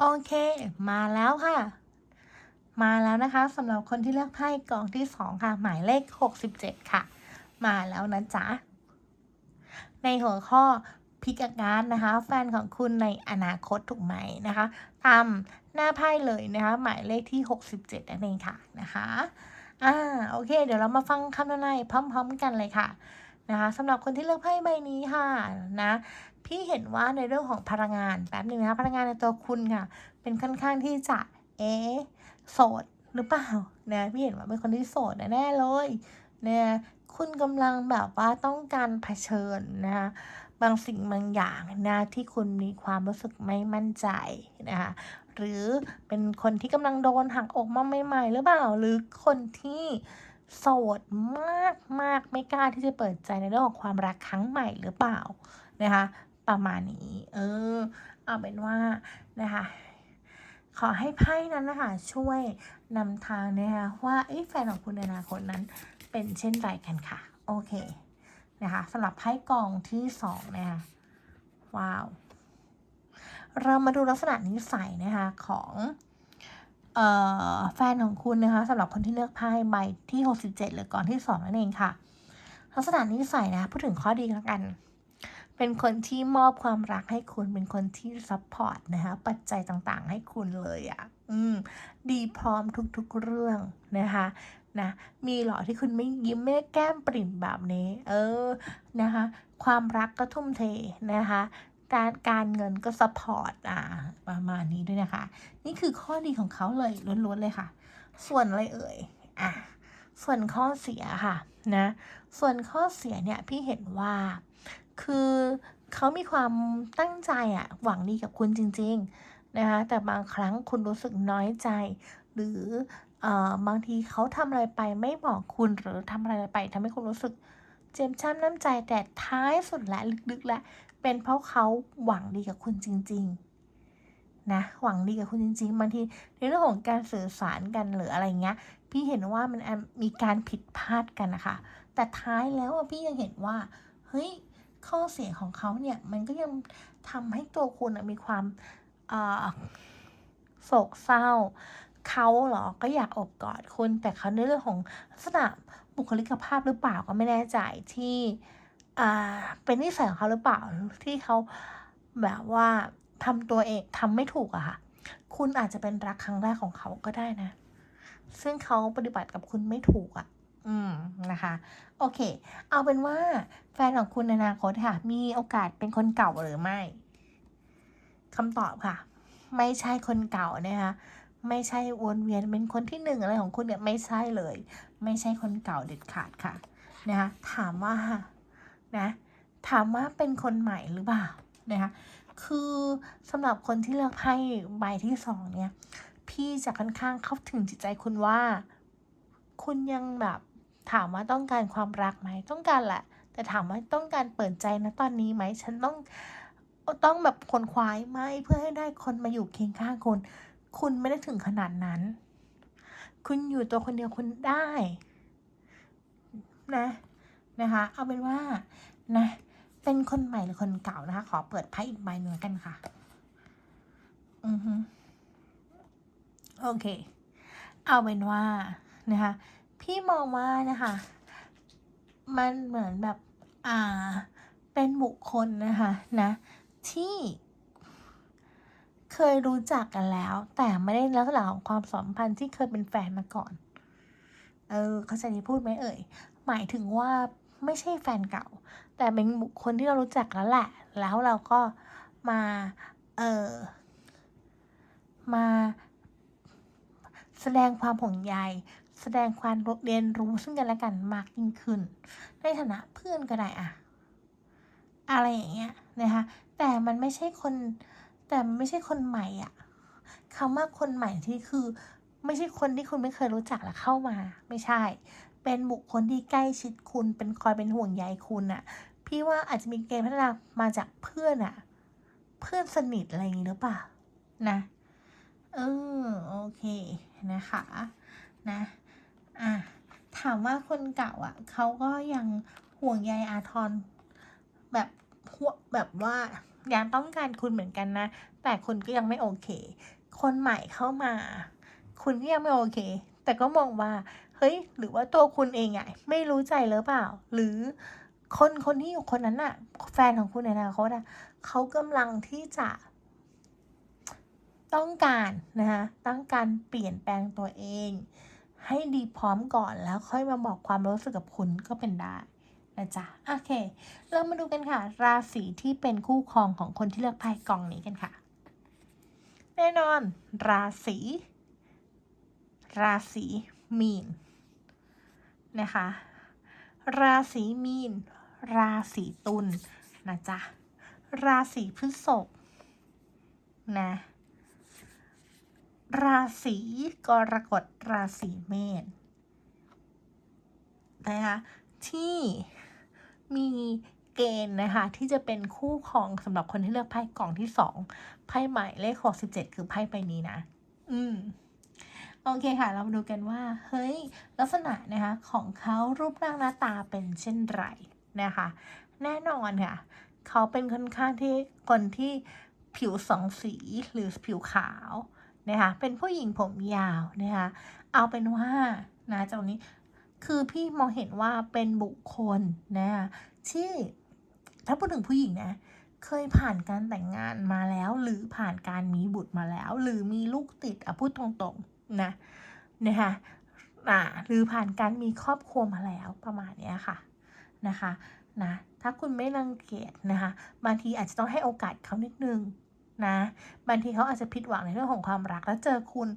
โอเค มาแล้วค่ะ มาแล้วนะคะสำหรับคนที่เลือกไพ่กองที่สองค่ะ หมายเลขหกสิบเจ็ดค่ะ มาแล้วนะจ๊ะ ในหัวข้อพิกาการนะคะ แฟนของคุณในอนาคตถูกไหมนะคะ ตามหน้าไพ่เลยนะคะ หมายเลขที่ 67นั่นเองค่ะนะคะอ่าโอเค เดี๋ยวเรามาฟังคำทำนายพร้อม ๆ กันเลยค่ะนะคะสำหรับคนที่เลือกไพ่ใบนี้ค่ะนะ พี่เห็นว่าในเรื่องของพลังงานแป๊บหนึ่งนะคะพลังงานในตัวคุณค่ะ เป็นค่อนข้างที่จะเอ๊โสดหรือเปล่านะพี่เห็นว่าเป็นคนที่โสดแน่เลยเนี่ยคุณกำลังแบบว่าต้องการเผชิญนะคะบางสิ่งบางอย่างนะที่คุณมีความรู้สึกไม่มั่นใจนะคะหรือเป็นคนที่กำลังโดนหักอกมาใหม่ๆหรือเปล่าหรือคนที่โสดมากมากๆไม่กล้าที่จะเปิดใจในเรื่องของความรักครั้งใหม่หรือเปล่านะคะ ประมาณนี้ เออ เอาเป็นว่านะคะ ขอให้ไพ่นั้นนะคะช่วยนำทางนะคะว่าเอ้แฟนของคุณในอนาคตนั้นเป็นเช่นไรกันค่ะ โอเคนะคะสำหรับไพ่กองที่สองนะคะว้าว เรามาดูลักษณะนิสัยนะคะของแฟนของคุณนะคะสำหรับคนที่เลือกไพ่ใบที่ 67 หรือกองที่สองนั่นเองค่ะ ลักษณะนิสัยนะพูดถึงข้อดีแล้วกัน เป็นคนที่มอบความรักให้คุณ เป็นคนที่ซัพพอร์ตนะคะ ปัจจัยต่างๆ ให้คุณเลยอะ่ะ อืม ดีพร้อมทุกๆเรื่องนะคะ นะ มีหรอที่คุณไม่ยิ้มไม่แก้มปริ่มแบบนี้ เออ นะคะ ความรักก็ทุ่มเทนะคะการการเงินก็ซัพพอร์ตอ่าประมาณนี้ด้วยนะคะ นี่คือข้อดีของเขาเลยล้วนๆเลยค่ะ ส่วนอะไรเอ่ยอะส่วนข้อเสียค่ะนะส่วนข้อเสียเนี่ยพี่เห็นว่า คือเขามีความตั้งใจอะหวังดีกับคุณจริง ๆ นะคะ แต่บางครั้งคุณรู้สึกน้อยใจ หรือเอ่อบางทีเขาทำอะไรไปไม่บอกคุณหรือทำอะไรไปทำให้คุณรู้สึกเจ็บช้ำน้ำใจแต่ท้ายสุดและลึกๆและ เป็นเพราะเขาหวังดีกับคุณจริง ๆ นะ หวังดีกับคุณจริงๆบางทีในเรื่องของการสื่อสารกันหรืออะไรเงี้ย พี่เห็นว่ามันมีการผิดพลาดกันนะคะแต่ท้ายแล้วพี่ยังเห็นว่าเฮ้ย ข้อเสียของเขาเนี่ยมันก็ยังทำให้ตัวคุณมีความโศกเศร้าเขาเหรอก็อยากอบกอดคุณ แต่เขาในเรื่องของลักษณะบุคลิกภาพหรือเปล่าก็ไม่แน่ใจที่เป็นนิสัยของเขาหรือเปล่าที่เขาแบบว่าทำตัวเองทำไม่ถูกอะค่ะ คุณอาจจะเป็นรักครั้งแรกของเขาก็ได้นะ ซึ่งเขาปฏิบัติกับคุณไม่ถูกอะ อืมนะคะ โอเค เอาเป็นว่าแฟนของคุณในอนาคตค่ะ มีโอกาสเป็นคนเก่าหรือไม่คำตอบค่ะ ไม่ใช่คนเก่านะคะไม่ใช่วนเวียนเป็นคนที่หนึ่งอะไรของคุณเนี่ยไม่ใช่เลย ไม่ใช่คนเก่าเด็ดขาดค่ะนะคะถามว่านะถามว่าเป็นคนใหม่หรือเปล่านะคะคือสำหรับคนที่เลือกไพ่ใบที่สองเนี่ย พี่จะค่อนข้างเข้าถึงจิตใจคุณว่า คุณยังแบบ ถามว่าต้องการความรักไหมต้องการแหละ แต่ถามว่าต้องการเปิดใจนะตอนนี้ไหมฉันต้องต้องแบบคนควายไหมเพื่อให้ได้คนมาอยู่เคียงข้างคุณคุณไม่ได้ถึงขนาดนั้น คุณอยู่ตัวคนเดียวคุณได้นะนะคะเอาเป็นว่านะเป็นคนใหม่หรือคนเก่านะคะ ขอเปิดไพ่อีกใบหนึ่งกันค่ะ อือฮึโอเค เอาเป็นว่านะคะ พี่มองว่านะคะ มันเหมือนแบบอ่าเป็นบุคคลนะคะนะที่เคยรู้จักกันแล้ว แต่ไม่ได้ลักษณะของความสัมพันธ์ที่เคยเป็นแฟนมาก่อน เออเข้าใจที่พูดไหมเอ่ย หมายถึงว่าไม่ใช่แฟนเก่า แต่เป็นบุคคลที่เรารู้จักแล้วแหละ แล้วเราก็มา เออมาแสดงความห่วงใย แสดงความเรียนรู้ซึ่งกันและกันมากยิ่งขึ้น ในฐานะเพื่อนก็ได้อะอะไรอย่างเงี้ยนะคะแต่มันไม่ใช่คนแต่มันไม่ใช่คนใหม่อะคำว่าคนใหม่ที่คือ ไม่ใช่คนที่คุณไม่เคยรู้จักแล้วเข้ามา ไม่ใช่ เป็นบุคคลที่ใกล้ชิดคุณเป็นคอยเป็นห่วงใยคุณอะพี่ว่าอาจจะมีเกณฑ์พัฒนามาจากเพื่อนอะเพื่อนสนิทอะไรอย่างงี้หรือเปล่านะเออโอเคนะคะนะ อะถามว่าคนเก่าอะเขาก็ยังห่วงใยอาทรแบบห่วงแบบว่ายังต้องการคุณเหมือนกันนะ แต่คุณก็ยังไม่โอเค คนใหม่เข้ามา คุณก็ยังไม่โอเค แต่ก็มองว่า เฮ้ย หรือว่าตัวคุณเองอะไม่รู้ใจหรือเปล่า หรือคนคนที่อยู่คนนั้นอะแฟนของคุณในอนาคตอะเขากำลังที่จะต้องการนะคะต้องการเปลี่ยนแปลงตัวเอง ให้ดีพร้อมก่อนแล้วค่อยมาบอกความรู้สึกกับคุณก็เป็นได้นะจ๊ะโอเค เรามาดูกันค่ะ ราศีที่เป็นคู่ครองของคนที่เลือกไพ่กองนี้กันค่ะ แน่นอน ราศีราศีมีนนะคะ ราศีมีน ราศีตุลนะจ๊ะราศีพฤษภนะ ราศีกรกฎราศีเมษนะคะที่มีเกณฑ์นะคะที่จะเป็นคู่ครองสำหรับคนที่เลือกไพ่กล่องที่สองไพ่ใหม่เลขหกสิบเจ็ดคือไพ่ใบนี้นะ อืมโอเคค่ะ เรามาดูกันว่า เฮ้ย ลักษณะนะคะของเขารูปร่างหน้าตาเป็นเช่นไรนะคะ แน่นอนค่ะ เขาเป็นค่อนข้างที่คนที่ผิวสองสีหรือผิวขาว นะคะเป็นผู้หญิงผมยาวนะคะเอาเป็นว่านะจากนี้คือพี่มองเห็นว่าเป็นบุคคลนะคะที่ถ้าพูดถึงผู้หญิงนะเคยผ่านการแต่งงานมาแล้ว หรือผ่านการมีบุตรมาแล้ว หรือมีลูกติดอะพูดตรงๆนะนะคะอ่าหรือผ่านการมีครอบครัวมาแล้วประมาณนี้ค่ะนะคะนะถ้าคุณไม่รังเกียจนะคะบางทีอาจจะต้องให้โอกาสเขานิดนึง นะบางทีเขาอาจจะผิดหวังในเรื่องของความรักแล้วเจอคุณ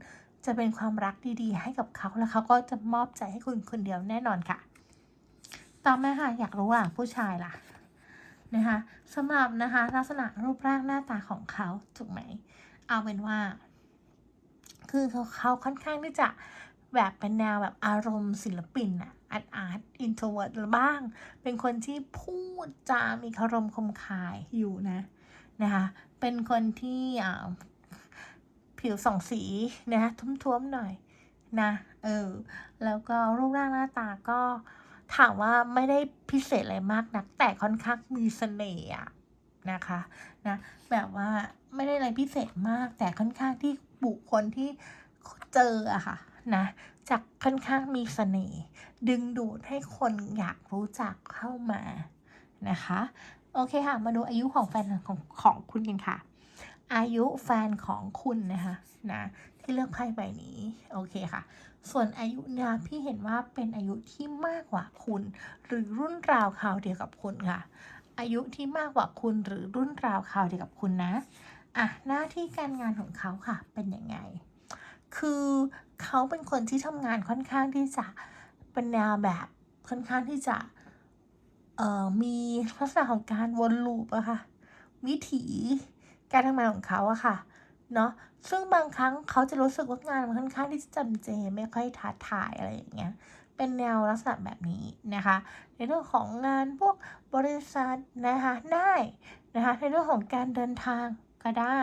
จะเป็นความรักดีๆ ให้กับเขาแล้วเขาก็จะมอบใจให้คุณคนเดียวแน่นอนค่ะ ต่อมาค่ะอยากรู้ว่าผู้ชายล่ะนะคะสำหรับนะคะลักษณะรูปร่างหน้าตาของเขาถูกไหม เอาเป็นว่า คือเขาเขาค่อนข้างที่จะแบบเป็นแนวแบบอารมณ์ศิลปินอะอาร์ตอาร์ตอินโทรเวิร์ดบ้าง เป็นคนที่พูดจามีคารมคมคายอยู่นะ นะคะเป็นคนที่ผิวสองสีนะคะทุ่มๆหน่อยนะเออแล้วก็รูปร่างหน้าตาก็ถามว่าไม่ได้พิเศษอะไรมากนัก แต่ค่อนข้างมีเสน่ห์อะนะคะนะแบบว่าไม่ได้อะไรพิเศษมาก แต่ค่อนข้างที่บุคคลที่เจออะค่ะนะจะค่อนข้างมีเสน่ห์ดึงดูดให้คนอยากรู้จักเข้ามานะคะ โอเคค่ะ มาดูอายุของแฟนของของคุณกันค่ะ อายุแฟนของคุณนะคะนะที่เลือกไพ่ใบนี้โอเคค่ะ ส่วนอายุเนี่ยพี่เห็นว่าเป็นอายุที่มากกว่าคุณ หรือรุ่นราวคราวเดียวกับคุณค่ะ อายุที่มากกว่าคุณหรือรุ่นราวคราวเดียวกับคุณนะอะหน้าที่การงานของเขาค่ะเป็นยังไง คือเขาเป็นคนที่ทำงานค่อนข้างที่จะเป็นแนวแบบค่อนข้างที่จะ เอ่อมีลักษณะของการวนลูปอะค่ะ วิถีการทำงานของเขาอะค่ะเนาะซึ่งบางครั้งเขาจะรู้สึกว่างานมันค่อนข้างที่จะจำเจไม่ค่อยท้าทายอะไรอย่างเงี้ยเป็นแนวลักษณะแบบนี้นะคะ ในเรื่องของงานพวกบริษัทนะคะได้นะคะในเรื่องของการเดินทางก็ได้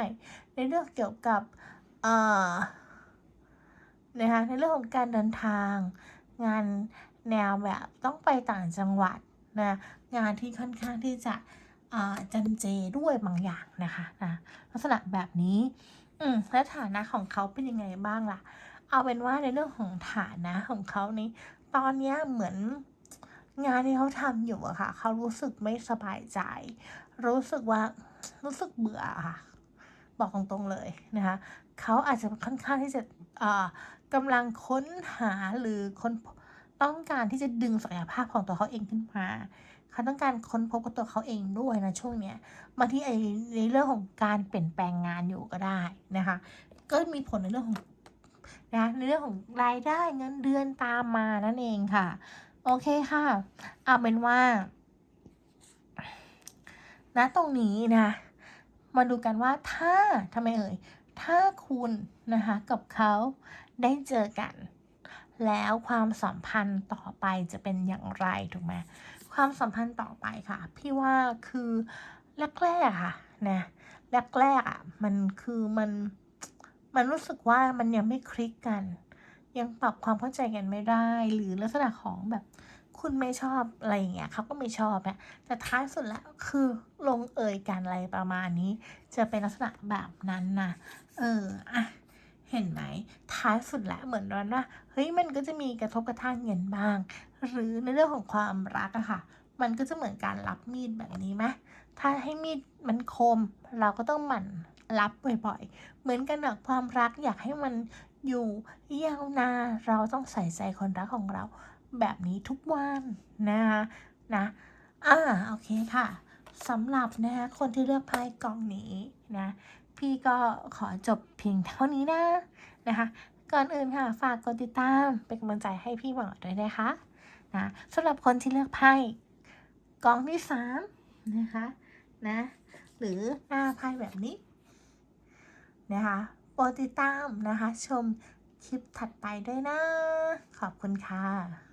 ในเรื่องเกี่ยวกับเอ่อนะคะในเรื่องของการเดินทาง งานแนวแบบต้องไปต่างจังหวัด นะงานที่ค่อนข้างที่จะจันเจด้วยบางอย่างนะคะนะลักษณะแบบนี้อืมและฐานะของเขาเป็นยังไงบ้างล่ะ เอาเป็นว่าในเรื่องของฐานะของเขานี้ ตอนนี้เหมือนงานที่เขาทำอยู่อะค่ะ เขารู้สึกไม่สบายใจ รู้สึกว่ารู้สึกเบื่อค่ะ บอกตรงๆเลยนะคะเขาอาจจะค่อนข้างที่จะกำลังค้นหาหรือค้น ต้องการที่จะดึงศักยภาพของตัวเขาเองขึ้นมาเขาต้องการค้นพบกับตัวเขาเองด้วยนะช่วงเนี้ยบางทีไอ้ในเรื่องของการเปลี่ยนแปลงงานอยู่ก็ได้นะคะ ก็มีผลในเรื่องของนะในเรื่องของรายได้เงินเดือนตามมานั่นเองค่ะ โอเคค่ะเอาเป็นว่าณตรงนี้นะมาดูกันว่าถ้าทำไมเอ่ยถ้าคุณนะคะกับเขาได้เจอกัน แล้วความสัมพันธ์ต่อไปจะเป็นอย่างไรถูกไหมความสัมพันธ์ต่อไปค่ะ พี่ว่าคือแรกๆค่ะนะแรกๆอะมันคือมันมันรู้สึกว่ามันยังไม่คลิกกัน ยังปรับความเข้าใจกันไม่ได้ หรือลักษณะของแบบคุณไม่ชอบอะไรอย่างเงี้ยเขาก็ไม่ชอบนะแต่ท้ายสุดแล้วคือลงเอยกันอะไรประมาณนี้ จะเป็นลักษณะแบบนั้นนะเอออะ เห็นไหมท้ายสุดแล้วเหมือนว่าเฮ้ยมันก็จะมีกระทบกระทั่งเงินบ้าง หรือในเรื่องของความรักอะค่ะ มันก็จะเหมือนการรับมีดแบบนี้ไหมถ้าให้มีดมันคม เราก็ต้องหมั่นรับบ่อยๆ เหมือนกันกับความรักอยากให้มันอยู่ยาวนานเราต้องใส่ใจคนรักของเรา แบบนี้ทุกวันนะคะนะอ่าโอเคค่ะสำหรับนะคะคนที่เลือกไพ่กองนี้นะ พี่ก็ขอจบเพียงเท่านี้นะนะคะ ก่อนอื่นค่ะ ฝากกดติดตาม เป็นกำลังใจให้พี่หมอด้วยนะคะนะสำหรับคนที่เลือกไพ่กองที่สามนะคะนะหรือหน้าไพ่แบบนี้นะคะโปรดติดตามนะคะ ชมคลิปถัดไปด้วยนะ ขอบคุณค่ะ